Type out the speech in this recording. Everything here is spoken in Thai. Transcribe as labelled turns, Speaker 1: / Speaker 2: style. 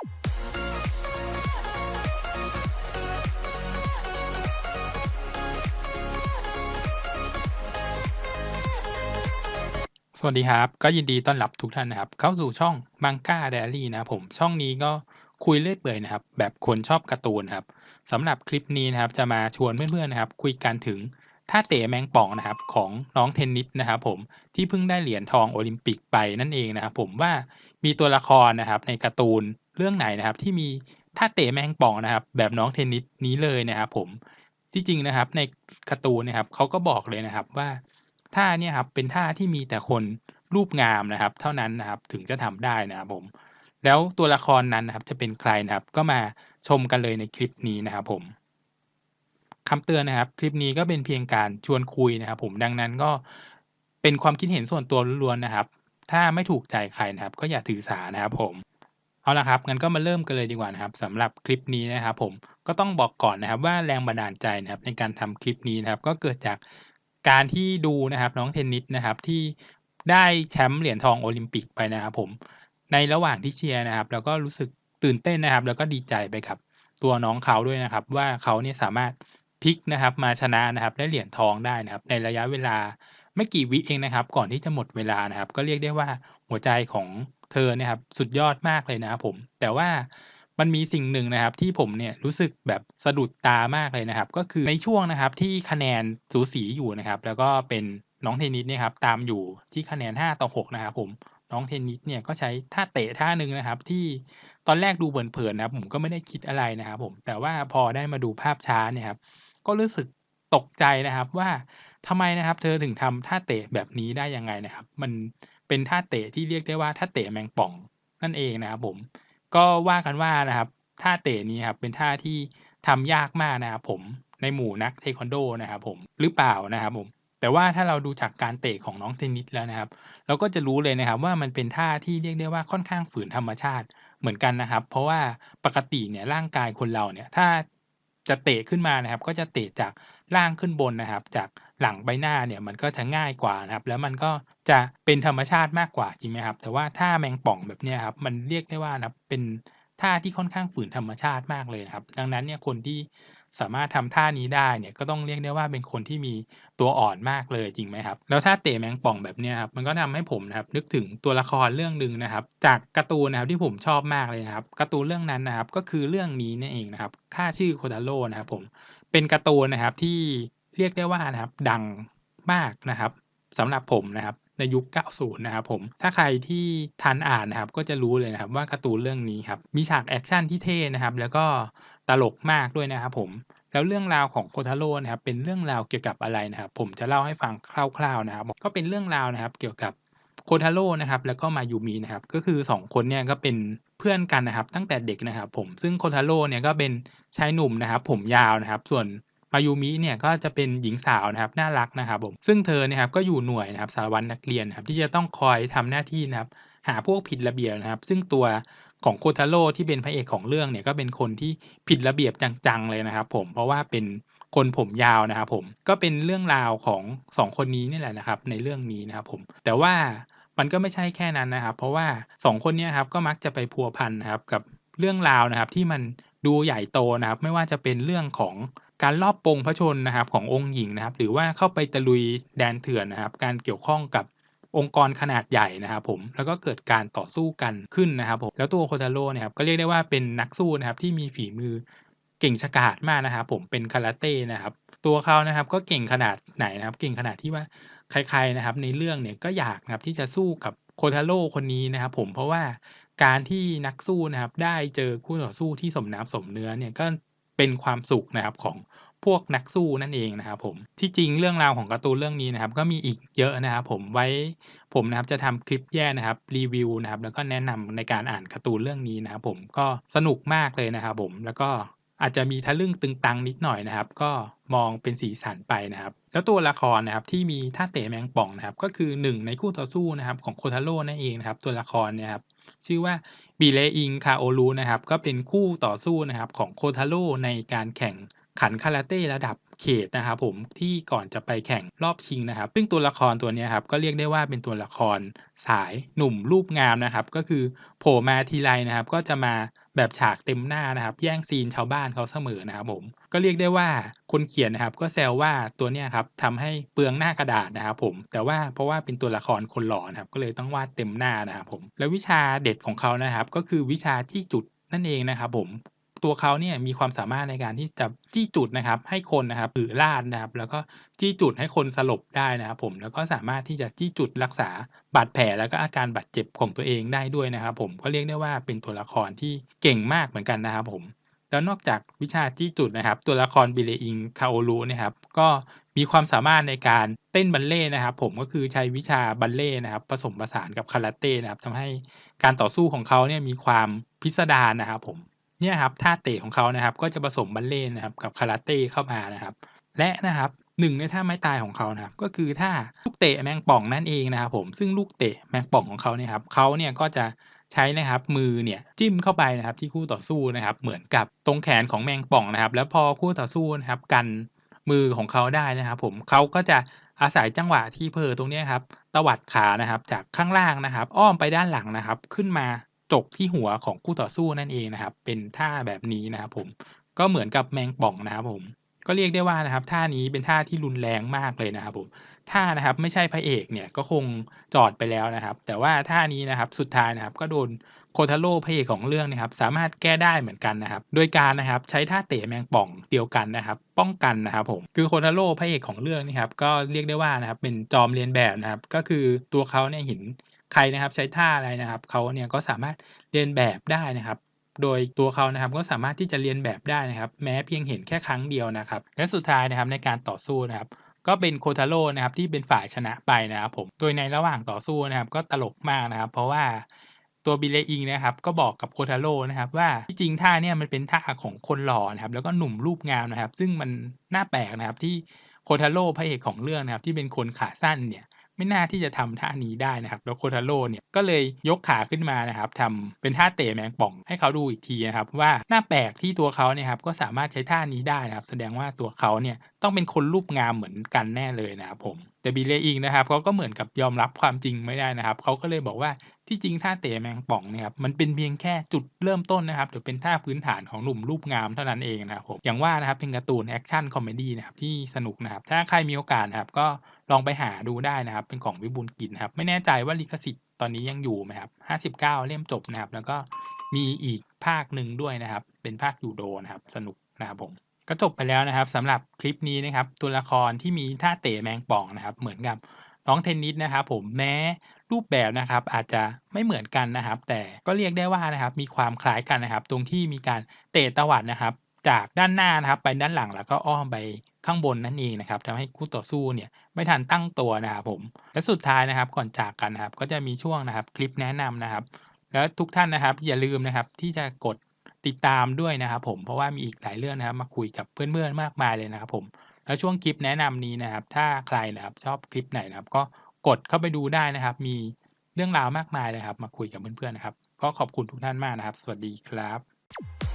Speaker 1: สวัสดีครับ ก็ยินดีต้อนรับทุกท่านนะครับ เข้าสู่ช่อง Manga Diary นะครับผมช่องนี้ก็คุยเรื่อยเปื่อยนะครับ แบบคนชอบการ์ตูนครับสำหรับคลิปนี้นะครับ จะมาชวนเพื่อนๆนะครับ คุยกันถึงท่าเตะแมงป่องนะครับของน้องเทนนิสนะครับผมที่เพิ่งได้เหรียญทองโอลิมปิกไปนั่นเองนะครับผมว่ามีตัวละครนะครับในการ์ตูน เรื่องไหนนะครับ ที่มีท่าเตะแมงป่องนะครับ แบบน้องเทนนิสนี้เลยนะครับผมที่จริงนะครับ ในการ์ตูนนะครับเขาก็บอกเลยนะครับว่าท่าเนี่ยครับเป็นท่าที่มีแต่คนรูปงามนะครับ เท่านั้นนะครับถึงจะทำได้นะครับผม แล้วตัวละครนั้นนะครับ จะเป็นใครนะครับ ก็มาชมกันเลยในคลิปนี้นะครับผมคำเตือนนะครับ คลิปนี้ก็เป็นเพียงการชวนคุยนะครับผมดังนั้นก็เป็นความคิดเห็นส่วนตัวล้วนๆนะครับ ถ้าไม่ถูกใจใครนะครับ ก็อย่าถือสานะครับผม เอาละครับงั้นก็มาเริ่มกันเลยดีกว่านะครับสำหรับคลิปนี้นะครับผมก็ต้องบอกก่อนนะครับว่าแรงบันดาลใจนะครับในการทำคลิปนี้นะครับ ก็เกิดจากการที่ดูนะครับน้องเทนนิสนะครับที่ได้แชมป์เหรียญทองโอลิมปิกไปนะครับผมในระหว่างที่เชียร์นะครับแล้วก็รู้สึกตื่นเต้นนะครับ แล้วก็ดีใจไปกับตัวน้องเขาด้วยนะครับ ว่าเขาเนี่ยสามารถพลิกนะครับมาชนะนะครับได้เหรียญทองได้นะครับ ในระยะเวลาไม่กี่วิเองนะครับ ก่อนที่จะหมดเวลานะครับ ก็เรียกได้ว่าหัวใจของ เธอเนี่ยครับสุดยอดมากเลยนะครับผม แต่ว่ามันมีสิ่งหนึ่งนะครับที่ผมเนี่ยรู้สึกแบบสะดุดตามากเลยนะครับ ก็คือในช่วงนะครับที่คะแนนสูสีอยู่นะครับ แล้วก็เป็นน้องเทนนิสเนี่ยครับตามอยู่ที่คะแนน 5 ต่อ 6 นะครับผมน้องเทนนิสเนี่ยก็ใช้ท่าเตะท่าหนึ่งนะครับ ที่ตอนแรกดูเผินๆนะครับ ผมก็ไม่ได้คิดอะไรนะครับผมแต่ว่าพอได้มาดูภาพช้าเนี่ยครับก็รู้สึกตกใจนะครับว่าทำไมนะครับ เธอถึงทำท่าเตะแบบนี้ได้ยังไงนะครับ มัน เป็นท่าเตะที่เรียกได้ว่าท่าเตะแมงป่องนั่นเองนะครับผมก็ว่ากันว่านะครับท่าเตะนี้ครับเป็นท่าที่ทำยากมากนะครับผมในหมู่นักเทควันโดนะครับผมหรือเปล่านะครับผมแต่ว่าถ้าเราดูจากการเตะของน้องเทนนิสแล้วนะครับ เราก็จะรู้เลยนะครับว่ามันเป็นท่าที่เรียกได้ว่าค่อนข้างฝืนธรรมชาติเหมือนกันนะครับ เพราะว่าปกติเนี่ยร่างกายคนเราเนี่ยถ้าจะเตะขึ้นมานะครับ ก็จะเตะจากล่างขึ้นบนนะครับ จาก หลังใบหน้าเนี่ยมันก็จะง่ายกว่านะครับ แล้วมันก็จะเป็นธรรมชาติมากกว่าจริงไหมครับ แต่ว่าท่าแมงป่องแบบนี้ครับมันเรียกได้ว่านับเป็นท่าที่ค่อนข้างฝืนธรรมชาติมากเลยนะครับ ดังนั้นเนี่ยคนที่สามารถทำท่านี้ได้เนี่ยก็ต้องเรียกได้ว่าเป็นคนที่มีตัวอ่อนมากเลยจริงไหมครับ แล้วถ้าเตะแมงป่องแบบนี้ครับมันก็ทำให้ผมนะครับนึกถึงตัวละครเรื่องหนึ่งนะครับ จากการ์ตูนนะครับที่ผมชอบมากเลยนะครับการ์ตูนเรื่องนั้นนะครับก็คือเรื่องนี้นั่นเองนะครับค่าชื่อโคทาโร่นะครับผมเป็นการ์ตูนนะครับที่ เรียกได้ว่านะครับดังมากนะครับสำหรับผมนะครับในยุค 90 นะครับผม ถ้าใครที่ทันอ่านนะครับ ก็จะรู้เลยนะครับว่าการ์ตูนเรื่องนี้ครับ มีฉากแอคชั่นที่เท่นะครับ แล้วก็ตลกมากด้วยนะครับผม แล้วเรื่องราวของโคทาโร่นะครับ เป็นเรื่องราวเกี่ยวกับอะไรนะครับ ผมจะเล่าให้ฟังคร่าว ๆนะครับ ก็เป็นเรื่องราวนะครับ เกี่ยวกับโคทาโร่นะครับ แล้วก็มายูมินะครับ ก็คือ 2 คนเนี่ยก็เป็นเพื่อนกันนะครับ ตั้งแต่เด็กนะครับ ผม ซึ่งโคทาโร่เนี่ยก็เป็นชายหนุ่มนะครับ ผมยาวนะครับ ส่วน มายูมิเนี่ยก็จะเป็นหญิงสาวนะครับน่ารักนะครับผมซึ่งเธอเนี่ยครับก็อยู่หน่วยนะครับสารวัตรนักเรียนครับที่จะต้องคอยทำหน้าที่นะครับหาพวกผิดระเบียบนะครับ ซึ่งตัวของโคทาโร่ที่เป็นพระเอกของเรื่องเนี่ยก็เป็นคนที่ผิดระเบียบจังๆเลยนะครับ ผมเพราะว่าเป็นคนผมยาวนะครับผมก็เป็นเรื่องราวของสองคนนี้นี่แหละนะครับ ในเรื่องนี้นะครับผมแต่ว่ามันก็ไม่ใช่แค่นั้นนะครับ เพราะว่าสองคนนี้ครับก็มักจะไปพัวพันนะครับกับเรื่องราวนะครับที่มัน ดูใหญ่โตนะครับไม่ว่าจะเป็นเรื่องของการลอบปงพระชนนะครับขององค์หญิงนะครับ หรือว่าเข้าไปตะลุยแดนเถื่อนนะครับ การเกี่ยวข้องกับองค์กรขนาดใหญ่นะครับผมแล้วก็เกิดการต่อสู้กันขึ้นนะครับผมแล้วตัวโคทาโร่เนี่ยครับก็เรียกได้ว่าเป็นนักสู้นะครับที่มีฝีมือเก่งฉกาจมากนะครับผมเป็นคาราเต้นะครับ ตัวเขานะครับก็เก่งขนาดไหนนะครับ เก่งขนาดที่ว่าใครๆนะครับ ในเรื่องเนี่ยก็อยากนะครับที่จะสู้กับโคทาโร่คนนี้นะครับ ผมเพราะว่า การที่นักสู้นะครับ ได้เจอคู่ต่อสู้ที่สมน้ำสมเนื้อเนี่ยก็เป็นความสุขนะครับของพวกนักสู้นั่นเองนะครับผมที่จริงเรื่องราวของการ์ตูนเรื่องนี้นะครับ ก็มีอีกเยอะนะครับ ผมไว้ผมนะครับจะทำคลิปแยกนะครับรีวิวนะครับ แล้วก็แนะนำในการอ่านการ์ตูนเรื่องนี้นะครับ ผมก็สนุกมากเลยนะครับ ผมแล้วก็อาจจะมีทะลึ่งตึงตังนิดหน่อยนะครับ ก็มองเป็นสีสันไปนะครับ แล้วตัวละครนะครับที่มีท่าเตะแมงป่องนะครับ ก็คือหนึ่งในคู่ต่อสู้นะครับ ของโคทาโร่นั่นเองนะครับ ตัวละครเนี่ยครับ ชื่อว่าบีเลอิงคาโอรูนะครับ ก็เป็นคู่ต่อสู้นะครับของโคทาโร่ในการแข่งขันคาราเต้ระดับเขตนะครับผมที่ก่อนจะไปแข่งรอบชิงนะครับ ซึ่งตัวละครตัวนี้ครับก็เรียกได้ว่าเป็นตัวละครสายหนุ่มรูปงามนะครับ ก็คือโผล่มาทีไรนะครับ ก็จะมา แบบฉากเต็มหน้านะครับ แย่งซีนชาวบ้านเขาเสมอนะครับผมก็เรียกได้ว่าคนเขียนนะครับ ก็แซวว่าตัวเนี้ยครับทำให้เปลืองหน้ากระดาษนะครับผมแต่ว่าเพราะว่าเป็นตัวละครคนหล่อนะครับก็เลยต้องวาดเต็มหน้านะครับผมแล้ววิชาเด็ดของเขานะครับ ก็คือวิชาที่จุดนั่นเองนะครับผม ตัวเขาเนี่ยมีความสามารถในการที่จะจี้จุดนะครับ ให้คนนะครับหือลาดนะครับ แล้วก็จี้จุดให้คนสลบได้นะครับผมแล้วก็สามารถที่จะจี้จุดรักษาบาดแผลแล้วก็อาการบาดเจ็บของตัวเองได้ด้วยนะครับ ผมก็เรียกได้ว่าเป็นตัวละครที่เก่งมากเหมือนกันนะครับผมแล้วนอกจากวิชาจี้จุดนะครับ ตัวละครบิเลอิงคาโอรุนะครับก็มีความสามารถในการเต้นบัลเล่ต์นะครับ ผมก็คือใช้วิชาบัลเล่ต์นะครับ ผสมผสานกับคาราเต้นะครับทำให้การต่อสู้ของเขาเนี่ยมีความพิสดารนะครับผม เนี่ยครับท่าเตะของเขานะครับ ก็จะผสมบัลเล่ต์นะครับกับคาราเต้เข้ามานะครับ และนะครับหนึ่งในท่าไม้ตายของเขานะครับ ก็คือท่าลูกเตะแมงป่องนั่นเองนะครับ ผมซึ่งลูกเตะแมงป่องของเขาเนี่ยครับเขาเนี่ยก็จะใช้นะครับมือเนี่ยจิ้มเข้าไปนะครับที่คู่ต่อสู้นะครับ เหมือนกับตรงแขนของแมงป่องนะครับ แล้วพอคู่ต่อสู้นะครับกันมือของเขาได้นะครับ ผมเขาก็จะอาศัยจังหวะที่เพลอตรงนี้ครับตวัดขานะครับ จากข้างล่างนะครับ อ้อมไปด้านหลังนะครับ ขึ้นมา จกที่หัวของคู่ต่อสู้นั่นเองนะครับ เป็นท่าแบบนี้นะครับผมก็เหมือนกับแมงป่องนะครับผมก็เรียกได้ว่านะครับท่านี้เป็นท่าที่รุนแรงมากเลยนะครับผมท่านะครับไม่ใช่พระเอกเนี่ยก็คงจอดไปแล้วนะครับ แต่ว่าท่านี้นะครับสุดท้ายนะครับก็โดนโคทาโร่พระเอกของเรื่องนะครับ สามารถแก้ได้เหมือนกันนะครับ โดยการนะครับใช้ท่าเตะแมงป่องเดียวกันนะครับ ป้องกันนะครับผมคือโคทาโร่พระเอกของเรื่องนี่ครับก็เรียกได้ว่านะครับเป็นจอมเรียนแบบนะครับ ก็คือตัวเขาเนี่ยเห็น ใครนะครับใช้ท่าอะไรนะครับเขาเนี่ยก็สามารถเรียนแบบได้นะครับ โดยตัวเขานะครับก็สามารถที่จะเรียนแบบได้นะครับ แม้เพียงเห็นแค่ครั้งเดียวนะครับ และสุดท้ายนะครับในการต่อสู้นะครับก็เป็นโคทาโร่นะครับที่เป็นฝ่ายชนะไปนะครับผม โดยในระหว่างต่อสู้นะครับก็ตลกมากนะครับ เพราะว่าตัวบิเลอิงนะครับก็บอกกับโคทาโร่นะครับว่าที่จริงท่าเนี่ยมันเป็นท่าของคนหล่อนะครับแล้วก็หนุ่มรูปงามนะครับ ซึ่งมันน่าแปลกนะครับที่โคทาโร่พระเอกของเรื่องนะครับที่เป็นคนขาสั้นเนี่ย ไม่น่าที่จะทำท่านี้ได้นะครับ แล้วโคทาโร่เนี่ยก็เลยยกขาขึ้นมานะครับทำเป็นท่าเตะแมงป่องให้เขาดูอีกทีนะครับ ว่าหน้าแปลกที่ตัวเขาเนี่ยครับก็สามารถใช้ท่านี้ได้นะครับ แสดงว่าตัวเขาเนี่ยต้องเป็นคนรูปงามเหมือนกันแน่เลยนะครับผมแต่บิเลอิงนะครับเขาก็เหมือนกับยอมรับความจริงไม่ได้นะครับเขาก็เลยบอกว่า ที่จริงท่าเตะแมงป่องเนี่ยครับมันเป็นเพียงแค่จุดเริ่มต้นนะครับหรือเป็นท่าพื้นฐานของหนุ่มรูปงามเท่านั้นเองนะครับผมอย่างว่านะครับเป็นการ์ตูนแอคชั่นคอมเมดี้นะครับที่สนุกนะครับถ้าใครมีโอกาสครับก็ลองไปหาดูได้นะครับ เป็นของวิบูลกินครับไม่แน่ใจว่าลิขสิทธิ์ตอนนี้ยังอยู่ไหมครับห้าสิบเก้าเล่มจบนะครับ แล้วก็มีอีกภาคหนึ่งด้วยนะครับ เป็นภาคยูโดนะครับ สนุกนะครับผมก็จบไปแล้วนะครับสำหรับคลิปนี้นะครับ ตัวละครที่มีท่าเตะแมงป่องนะครับ เหมือนกับน้องเทนนิสนะครับ ผมแม้ รูปแบบนะครับอาจจะไม่เหมือนกันนะครับ แต่ก็เรียกได้ว่านะครับมีความคล้ายกันนะครับ ตรงที่มีการเตะตวัดนะครับ จากด้านหน้านะครับ ไปด้านหลังแล้วก็อ้อมไปข้างบนนั่นเองนะครับทำให้คู่ต่อสู้เนี่ยไม่ทันตั้งตัวนะครับผม และสุดท้ายนะครับก่อนจากกันนะครับ ก็จะมีช่วงนะครับคลิปแนะนำนะครับ แล้วทุกท่านนะครับอย่าลืมนะครับที่จะกดติดตามด้วยนะครับ ผมเพราะว่ามีอีกหลายเรื่องนะครับ มาคุยกับเพื่อนๆมากมายเลยนะครับ ผมแล้วช่วงคลิปแนะนำนี้นะครับ ถ้าใครนะครับชอบคลิปไหนนะครับ ก็ กดเข้าไปดูได้นะครับ มีเรื่องราวมากมายเลยครับ มาคุยกับเพื่อนๆนะครับ ก็ขอบคุณทุกท่านมากนะครับ สวัสดีครับ